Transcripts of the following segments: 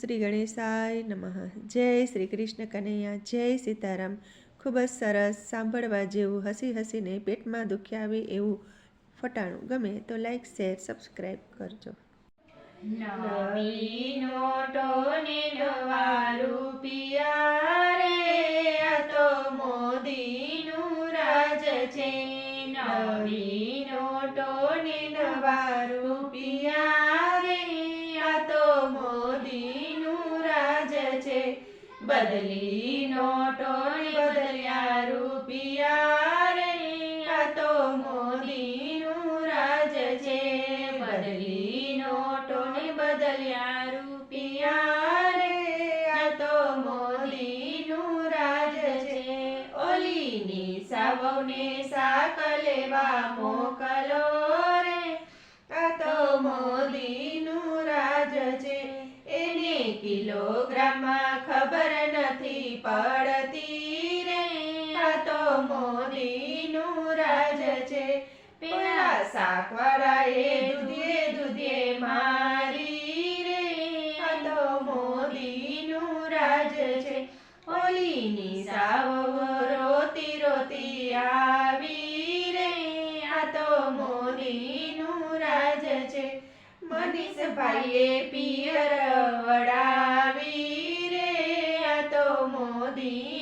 શ્રી ગણેશાય નમઃ. જય શ્રી કૃષ્ણ કનૈયા, જય સીતારામ. ખૂબ જ સરસ સાંભળવા જેવું હસી હસીને પેટમાં દુખ્યા આવે એવું ફટાણું ગમે તો લાઈક શેર સબસ્ક્રાઈબ કરજો. નવી તો મોદીનું રાજ છે. નવી નોટો ને નવા રૂપિયા બદલી ને બદલ્યા રૂપિયા આ તો મોદીનું રાજ છે. બદલી ને બદલ્યા રૂપિયા રે આ તો મોદીનું રાજ છે. ઓલીની સાવને શાક લેવા મોકલો રે. આ તો મોદીનું રાજ છે. એને કિલોગ્રામમાં પેલા શાકવાળાએ દૂધે દૂધે મારી રે. આ તો મોદીનું રાજ છે. ઓલીની સાવ રોતી રોતી આવી રે. આ તો મોદીનું રાજ છે. મનીષભાઈએ પિયર વડાવી રે. આ તો છે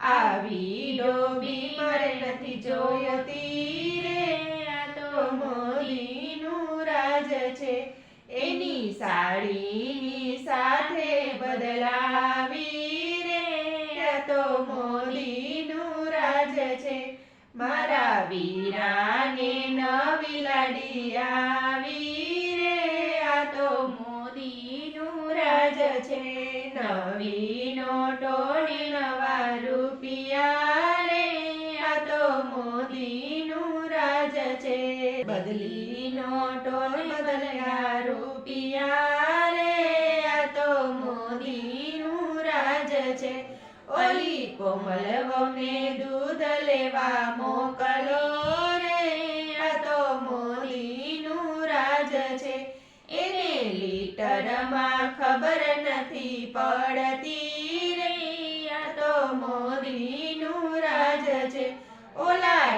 આવી ડોબી મારે નથી જોયતી રે. આ તો મોદીનું રાજ છે. એની સાડીની સાથે બદલાવી રે. આ તો મોદીનું રાજ છે. મારા વીરાને નવી લાડી આવી રે. આ તો મોદીનું રાજ છે. નવી નોટો બદલી નોટો બદલ્યા રૂપિયા રે તો મોદીનું રાજ છે. ઓલી કોમલ વહુને દૂધ લેવા મોકલો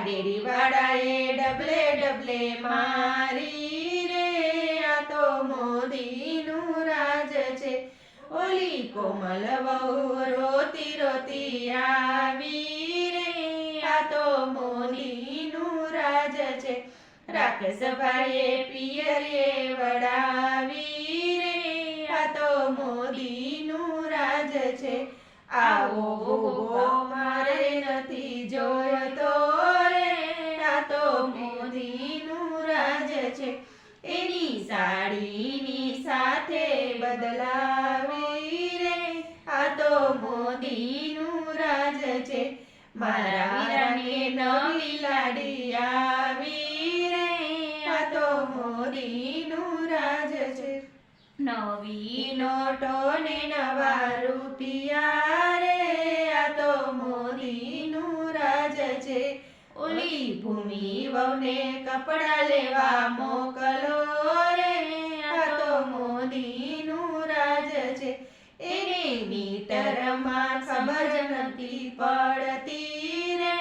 ઓલા ડેરી વાળાએ ડબલે ડબલે મારી રે. આ તો મોદીનું રાજ છે. ઓલી કોમલ વહુ રોતી રોતી આવી રે. આ તો મોદીનું રાજ છે. રાકેશભાઈએ પિયરે વડાવી રે. આ તો મોદીનું રાજ છે. આવો છે. એની સાડીની સાથે બદલાવી રે. આ તો મોદીનું રાજ છે. મારા નવી લાડી આવી રે. આ તો મોદીનું રાજ છે. નવી નોટો ને નવા રૂપિયા રે. ભૂમિ વહુને કપડા લેવા મોકલો રે. આ તો મોદીનું રાજ છે. એને મીટરમાં ખબર નથી પડતી રે.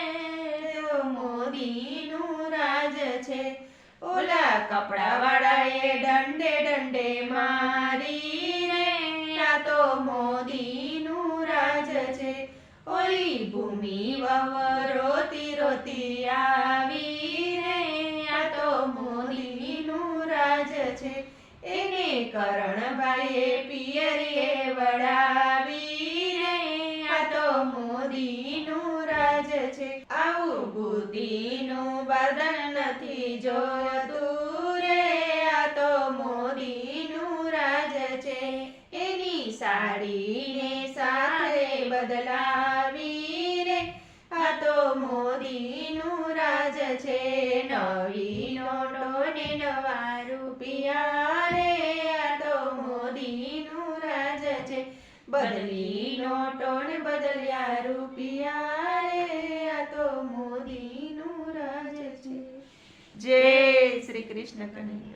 તો મોદીનું રાજ છે. ઓલા કપડાવાળાએ દંડે દંડે મારી રે. આ તો મોદીનું રાજ છે. ઓલી ભૂમિ વવરોતી રોતી આવી રે આ તો મોદીનું રાજ છે એને કરણભાઈએ પિયરીએ વડાવી રે આ તો મોદીનું રાજ છે આવું બુદ્ધિનું બદન નથી જોતું રે આ તો મોદીનું રાજ છે. એની સાડીને સાથે બદલાવી રે આ તો મોદીનું રાજ છે નવી નોટો ને નવા રૂપિયા રે આ તો મોદીનું રાજ છે. બદલી નોટો ને બદલ્યા રૂપિયા રે આ તો મોદીનું રાજ છે. જય શ્રી કૃષ્ણ કનૈયા.